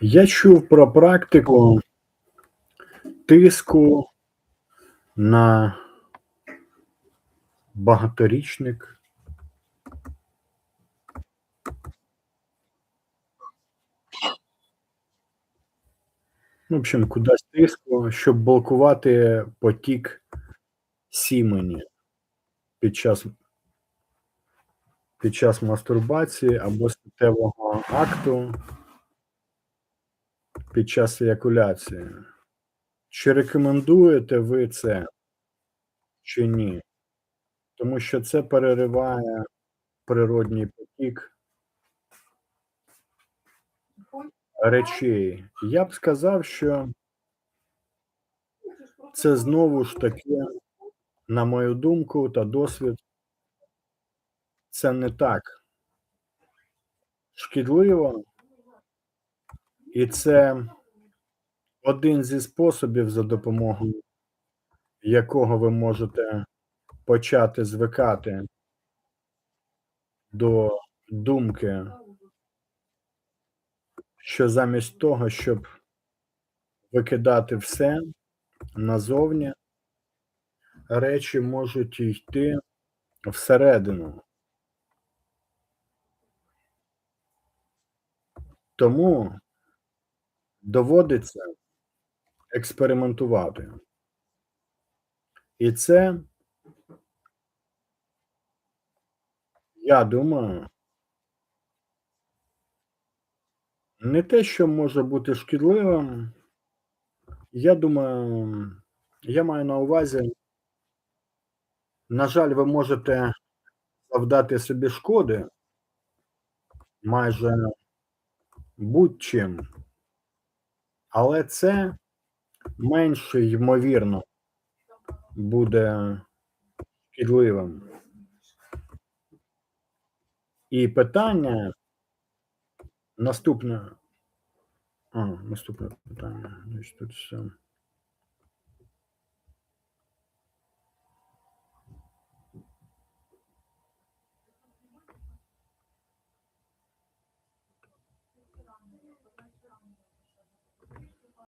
Я чув про практику тиску на багаторічник. В общем, кудись тиску, щоб блокувати потік сімені під час під час мастурбації або статевого акту під час еякуляції. Чи рекомендуєте ви це, чи ні? Тому що це перериває природній потік речей. Я б сказав, що це знову ж таки, на мою думку та досвід, це не так шкідливо, і це один зі способів, за допомогою якого ви можете почати звикати до думки, що замість того, щоб викидати все назовні, речі можуть йти всередину. Тому доводиться експериментувати. І це, я думаю, не те, що може бути шкідливим. Я думаю, я маю на увазі, на жаль, ви можете завдати собі шкоди майже будь-чим, але це менше ймовірно буде шкідливим. І питання наступне. А, наступне питання. Значить, тут все.